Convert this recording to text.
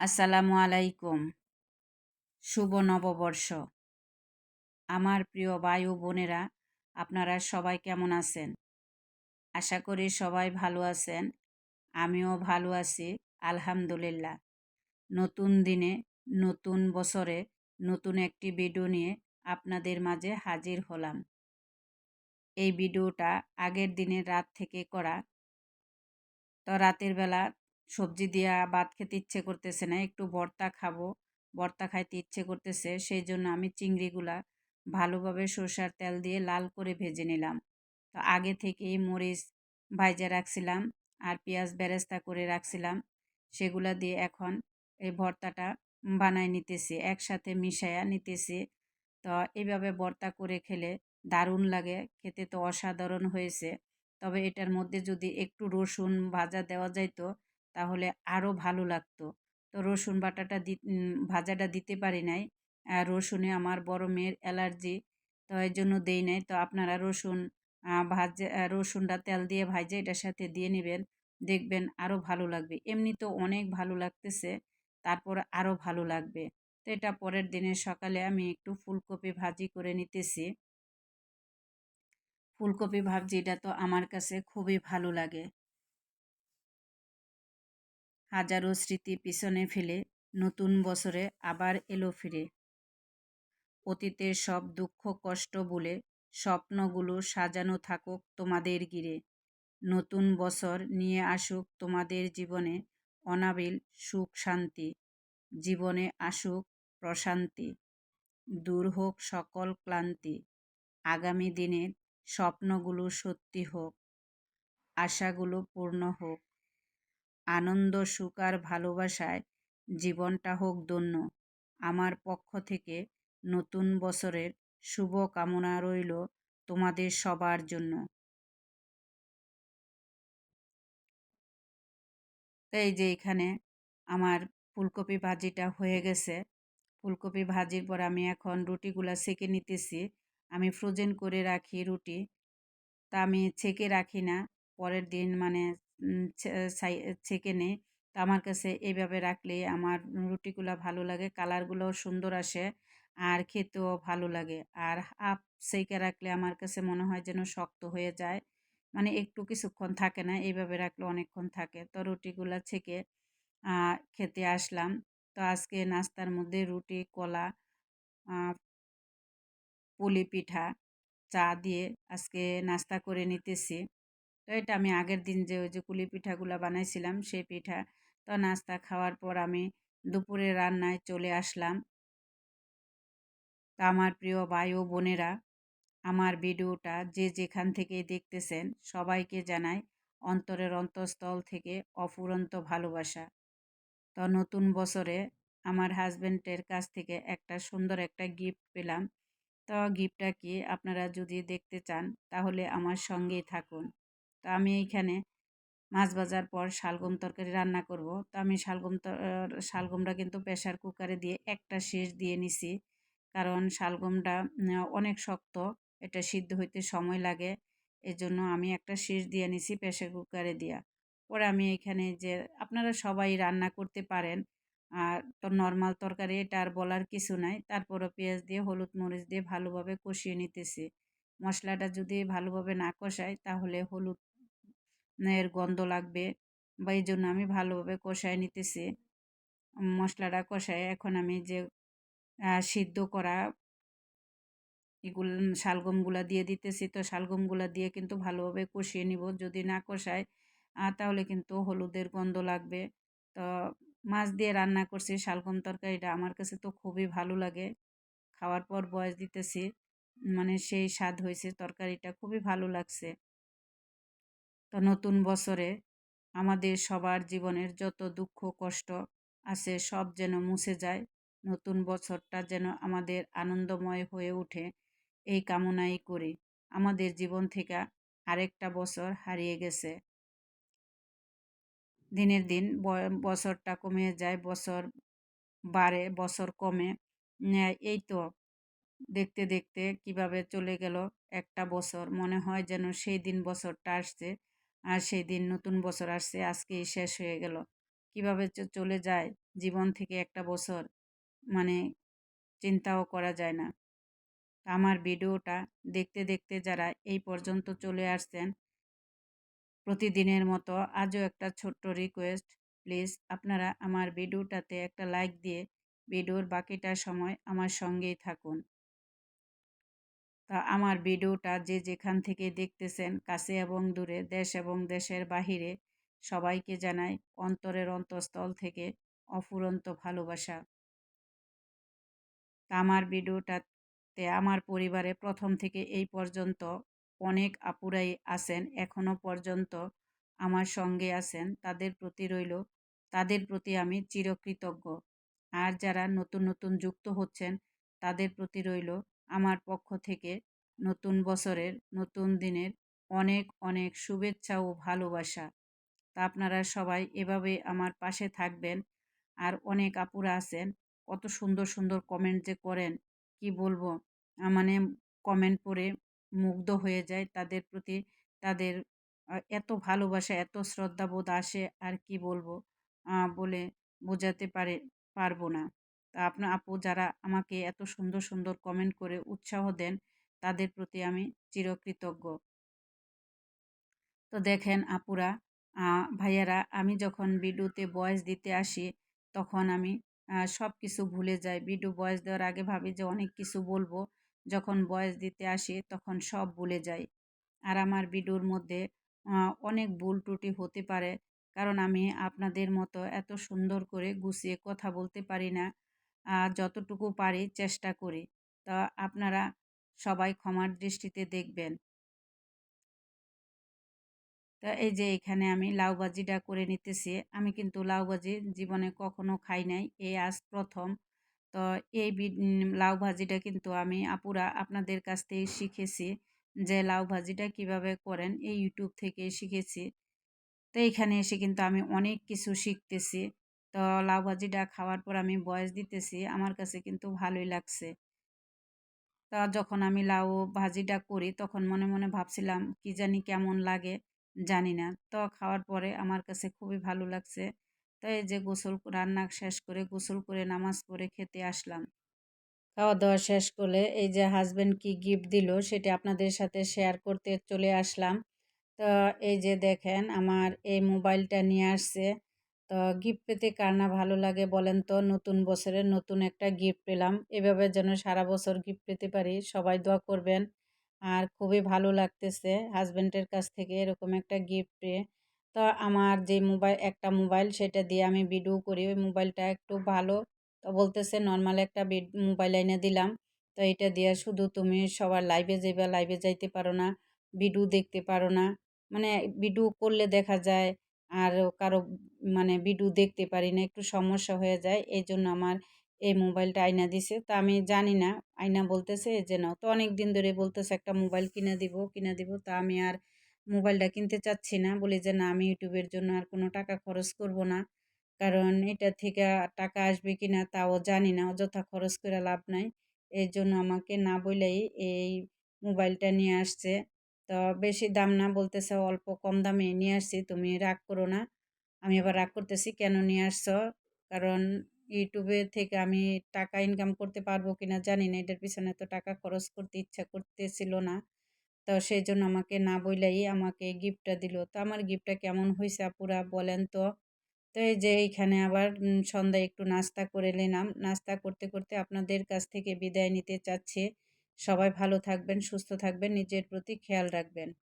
আসসালামু আলাইকুম। শুভ নববর্ষ। আমার প্রিয় ভাই ও বোনেরা, আপনারা সবাই কেমন আছেন? আশা করি সবাই ভালো আছেন। আমিও ভালো আছি, আলহামদুলিল্লাহ। নতুন দিনে, নতুন বছরে নতুন একটি ভিডিও নিয়ে আপনাদের মাঝে হাজির হলাম। এই ভিডিওটা আগের দিনের রাত থেকে করা। তো রাতের বেলা সবজি দিয়া ভাত খেতে ইচ্ছে করতেছে না, একটু ভর্তা খাব। ভর্তা খাইতে ইচ্ছে করতেছে, সেই জন্য আমি চিংড়িগুলা ভালোভাবে সরষার তেল দিয়ে লাল করে ভেজে নিলাম। তো আগে থেকেই মরিচ ভাইজা রাখছিলাম আর পেঁয়াজ বেরেস্তা করে রাখছিলাম। সেগুলা দিয়ে এখন এই ভর্তাটা বানাই নিতেছি, একসাথে মিশাইয়া নিতেছি। তো এইভাবে ভর্তা করে খেলে দারুণ লাগে, খেতে তো অসাধারণ হয়েছে। তবে এটার মধ্যে যদি একটু রসুন ভাজা দেওয়া যাইতো তাহলে আরও ভালো লাগতো। তো রসুন বাটাটা দি ভাজাটা দিতে পারি নাই। আর রসুনে আমার বড় মেয়ের অ্যালার্জি, তো এই জন্য দেই নাই। তো আপনারা রসুন ভাজা রসুনটা তেল দিয়ে ভাজে, এটার সাথে দিয়ে নেবেন। দেখবেন আরও ভালো লাগবে। এমনি তো অনেক ভালো লাগতেছে, তারপর আরও ভালো লাগবে। তো এটা পরের দিনের সকালে আমি একটু ফুলকপি ভাজি করে নিতেছি। ফুলকপি ভাজিটা তো আমার কাছে খুবই ভালো লাগে। হাজারো স্মৃতি পিছনে ফেলে নতুন বছরে আবার এলো ফিরে। অতীতের সব দুঃখ কষ্ট বলে স্বপ্নগুলো সাজানো থাকুক তোমাদের গিরে নতুন বছর নিয়ে আসুক তোমাদের জীবনে অনাবিল সুখ শান্তি, জীবনে আসুক প্রশান্তি, দূর হোক সকল ক্লান্তি, আগামী দিনের স্বপ্নগুলো সত্যি হোক, আশাগুলো পূর্ণ হোক। আনন্দ, সুখ আর ভালোবাসায় জীবনটা হোক ধন্য আমার পক্ষ থেকে নতুন বছরের শুভ কামনা রইল তোমাদের সবার জন্য। এই যে এখানে আমার ফুলকপি ভাজিটা হয়ে গেছে। ফুলকপি ভাজির পর আমি এখন রুটিগুলা সেকে নিতেছি। আমি ফ্রোজেন করে রাখি রুটি। তা আমি ছেঁকে রাখি না। পরের দিন মানে ছেঁকে নেই তো আমার কাছে এইভাবে রাখলে আমার রুটিগুলো ভালো লাগে, কালারগুলোও সুন্দর আসে আর খেতেও ভালো লাগে। আর হাফ সেঁকে রাখলে আমার কাছে মনে হয় যেন শক্ত হয়ে যায়। মানে একটু কিছুক্ষণ থাকে না এইভাবে রাখলে অনেকক্ষণ থাকে। তো রুটিগুলো ছেঁকে খেতে আসলাম। তো আজকে নাস্তার মধ্যে রুটি, কলা পুলি পিঠা, চা দিয়ে আজকে নাস্তা করে নিতেছি। তো এটা আমি আগের দিন যে ওই যে কুলি পিঠাগুলো বানাইছিলাম, সেই পিঠা তো নাস্তা খাওয়ার পর আমি দুপুরে রান্নায় চলে আসলাম। তা আমার প্রিয় ভাই ও বোনেরা, আমার ভিডিওটা যে যেখান থেকে দেখতেছেন, সবাইকে জানাই অন্তরের অন্তঃস্থল থেকে অফুরন্ত ভালোবাসা। তো নতুন বছরে আমার হাজব্যান্ডের কাছ থেকে একটা সুন্দর একটা গিফট পেলাম। তো গিফটটা কি আপনারা যদি দেখতে চান, তাহলে আমার সঙ্গেই থাকুন। তো আমি এইখানে মাছ ভাজার পর শালগম তরকারি রান্না করব। তো আমি শালগম শালগমটা কিন্তু প্রেশার কুকারে দিয়ে একটা শেষ দিয়ে নিছি। কারণ শালগমটা অনেক শক্ত, এটা সিদ্ধ হইতে সময় লাগে। এজন্য আমি একটা শেষ দিয়ে নিছি প্রেশার কুকারে দিয়া। পরে আমি এখানে যে, আপনারা সবাই রান্না করতে পারেন। আর তো নর্মাল তরকারি এটা আর বলার কিছু নাই। তারপরও পেঁয়াজ দিয়ে, হলুদ মরিচ দিয়ে ভালোভাবে কষিয়ে নিতেছি। মশলাটা যদি ভালোভাবে না কষায়, তাহলে হলুদ এর গন্ধ লাগবে বা এই জন্য আমি ভালোভাবে কষায় নিতেছি। মশলাটা কষায় এখন আমি যে সিদ্ধ করা এগুলো, শালগমগুলা দিয়ে দিতেছি, তো শালগমগুলা দিয়ে কিন্তু ভালোভাবে কষিয়ে নিব। যদি না কষায় তাহলে কিন্তু হলুদের গন্ধ লাগবে। তো মাছ দিয়ে রান্না করছি, শালগম তরকারিটা আমার কাছে তো খুবই ভালো লাগে। খাওয়ার পর বয়স দিতেছি মানে সেই স্বাদ হয়েছে, তরকারিটা খুবই ভালো লাগছে। তো নতুন বছরে আমাদের সবার জীবনের যত দুঃখ, কষ্ট আছে সব যেন মুছে যায়। নতুন বছরটা যেন আমাদের আনন্দময় হয়ে ওঠে এই কামনাই করি। আমাদের জীবন থেকে আরেকটা বছর হারিয়ে গেছে। দিনের দিন বছরটা কমে যায়, বছর বাড়ে, বছর কমে। এই তো দেখতে দেখতে কীভাবে চলে গেল একটা বছর। মনে হয় যেন সেই দিন বছরটা আসছে। আর সেই দিন নতুন বছর আসছে, আজকেই শেষ হয়ে গেল। কীভাবে চলে যায় জীবন থেকে একটা বছর? মানে চিন্তাও করা যায় না। আমার ভিডিওটা দেখতে দেখতে যারা এই পর্যন্ত চলে আসছেন, প্রতিদিনের মতো আজও একটা ছোট্ট রিকোয়েস্ট প্লিজ আপনারা আমার ভিডিওটাতে একটা লাইক দিয়ে, ভিডিওর বাকিটা সময় আমার সঙ্গেই থাকুন। তা আমার ভিডিওটা যে যেখান থেকে দেখতেছেন, কাছে এবং দূরে, দেশ এবং দেশের বাহিরে, সবাইকে জানাই অন্তরের অন্তঃস্থল থেকে অফুরন্ত ভালোবাসা। আমার ভিডিওটাতে আমার পরিবারে প্রথম থেকে এই পর্যন্ত অনেক আপুরাই আছেন, এখনও পর্যন্ত আমার সঙ্গে আছেন, তাদের প্রতি রইল, তাদের প্রতি আমি চিরকৃতজ্ঞ। আর যারা নতুন নতুন যুক্ত হচ্ছেন, তাদের প্রতি রইল আমার পক্ষ থেকে নতুন বছরের, নতুন দিনের অনেক অনেক শুভেচ্ছা ও ভালোবাসা। তা আপনারা সবাই এভাবে আমার পাশে থাকবেন। আর অনেক আপুরা আছেন, কত সুন্দর সুন্দর কমেন্ট যে করেন, কি বলব? মানে কমেন্ট পড়ে মুগ্ধ হয়ে যায় তাদের প্রতি, তাদের এত ভালোবাসা, এত শ্রদ্ধাবোধ আসে আর কি বলব? বলে বোঝাতে পারে, পারব না। তা আপনার আপু যারা আমাকে এত সুন্দর সুন্দর কমেন্ট করে উৎসাহ দেন, তাদের প্রতি আমি চিরকৃতজ্ঞ। তো দেখেন আপুরা ভাইয়ারা, আমি যখন ভিডিওতে বয়স দিতে আসি, তখন আমি সব কিছু ভুলে যাই। ভিডিও বয়স দেওয়ার আগে ভাবি যে অনেক কিছু বলব। যখন বয়স দিতে আসি, তখন সব ভুলে যাই। আর আমার ভিডিওর মধ্যে অনেক ভুল ত্রুটি হতে পারে। কারণ আমি আপনাদের মতো এত সুন্দর করে গুছিয়ে কথা বলতে পারি না। যতটুকু পারি চেষ্টা করি। তা আপনারা সবাই ক্ষমার দৃষ্টিতে দেখবেন। তা এই যে এখানে আমি লাউ ভাজিটা করে নিতেছি। আমি কিন্তু লাউ ভাজি জীবনে কখনো খাই নাই। এই আজ প্রথম। তো এই লাউ ভাজিটা কিন্তু আমি আপুরা আপনাদের কাছ থেকে শিখেছি যে লাউ ভাজিটা কীভাবে করেন। এই ইউটিউব থেকে শিখেছি। তো এইখানে এসে কিন্তু আমি অনেক কিছু শিখতেছি। তো লাউ ভাজিটা খাওয়ার পর আমি বয়স দিতেছি, আমার কাছে কিন্তু ভালোই লাগছে। তা যখন আমি লাউ ভাজিটা করি, তখন মনে মনে ভাবছিলাম, কি জানি কেমন লাগে, জানি না। তো খাওয়ার পরে আমার কাছে খুবই ভালো লাগছে। তো এই যে গোসল রান্না শেষ করে গোসল করে নামাজ পড়ে খেতে আসলাম। খাওয়া দাওয়া শেষ করলে এই যে হাজব্যান্ড কি গিফট দিল, সেটা আপনাদের সাথে শেয়ার করতে চলে আসলাম। তো এই যে দেখেন, আমার এই মোবাইলটা নিয়ে আসছে। তো গিফট পেতে কার না ভালো লাগে বলেন তো? নতুন বছরের নতুন একটা গিফট পেলাম। এভাবে যেন সারা বছর গিফট পেতে পারি, সবাই দোয়া করবেন। আর খুবই ভালো লাগতেছে হাজব্যান্ডের কাছ থেকে এরকম একটা গিফট পেয়ে। তো আমার যে মোবাইল একটা মোবাইল সেটা দিয়ে আমি ভিডিও করি। ওই মোবাইলটা একটু ভালো। তো বলতেছে নর্মাল একটা মোবাইল এনে দিলাম। তো এটা দিয়ে শুধু তুমি সবার লাইভে যাইবা লাইভে যাইতে পারো না ভিডিও দেখতে পারো না। মানে ভিডিও করলে দেখা যায় আর কারও মানে ভিডিও দেখতে পারি না, একটু সমস্যা হয়ে যায় এই জন্য আমার এই মোবাইলটা আয়না দিছে। তা আমি জানি না, আয়না বলতেছে যে, নাও। তো অনেক দিন ধরে বলতেছে, একটা মোবাইল কিনে দিব কিনে দিব। তা আমি আর মোবাইলটা কিনতে চাচ্ছি না। বলি যে, না, আমি ইউটিউবের জন্য আর কোনো টাকা খরচ করব না। কারণ এটা থেকে টাকা আসবে কি না তাও জানি না, অযথা খরচ করে লাভ নাই। এই জন্য আমাকে না বলেই এই মোবাইলটা নিয়ে আসছে। তো বেশি দাম না বলতেছে, অল্প কম দামে নিয়ে আসছি, তুমি রাগ করো না। আমি আবার রাগ করতেছি, কেন নিয়ে আসছো? কারণ ইউটিউবে থেকে আমি টাকা ইনকাম করতে পারব কি না জানি না, এটার পিছনে তো টাকা খরচ করতে ইচ্ছা করতেছিল না। তো সেই জন্য আমাকে না বইলেই আমাকে গিফটটা দিল। তো আমার গিফটটা কেমন হয়েছে আপুরা বলেন তো? তো এই যে এইখানে আবার সন্ধ্যায় একটু নাস্তা করে নিলাম। নাস্তা করতে করতে আপনাদের কাছ থেকে বিদায় নিতে চাচ্ছি। সবাই ভালো থাকবেন সুস্থ থাকবেন নিজের প্রতি খেয়াল রাখবেন।